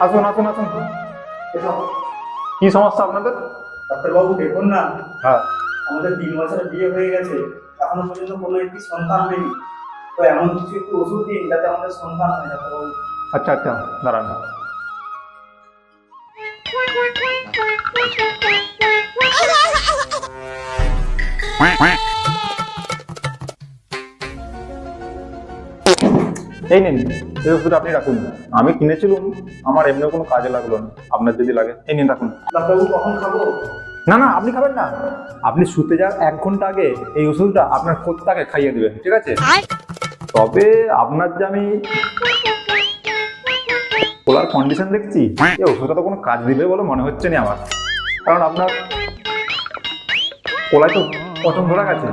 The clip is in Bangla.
আসুন আসুন আসুন কি সমস্যা আপনাদের ডাক্তারবাবু দেখুন না হ্যাঁ আমাদের তিন বছরের বিয়ে হয়ে গেছে এখনও পর্যন্ত কোনো একটি সন্তান হয়নি তো এমন কিছু একটু ওষুধ দিন যাতে আমাদের সন্তান হয় ডাক্তারবাবু আচ্ছা আচ্ছা দাঁড়ান এই নিন এই ওষুধ আপনি রাখুন। আমি কিনেছিলাম আমার এমনিও কোনো কাজে লাগল না। আপনার যদি লাগে এই নিন রাখুন। ডাক্তারবাবু কখন খাব? না না আপনি খাবেন না। আপনি শুতে যাওয়ার এক ঘণ্টা আগে এই ওষুধটা আপনার কোত্তাকে খাইয়ে দেবেন ঠিক আছে? তবে আপনার যে আমি কোলার কন্ডিশন দেখছি এই ওষুধটা তো কোনো কাজ দিবে বলে মনে হচ্ছে না আমার। কারণ আপনার কোলায় তো পচন ধরা গেছে।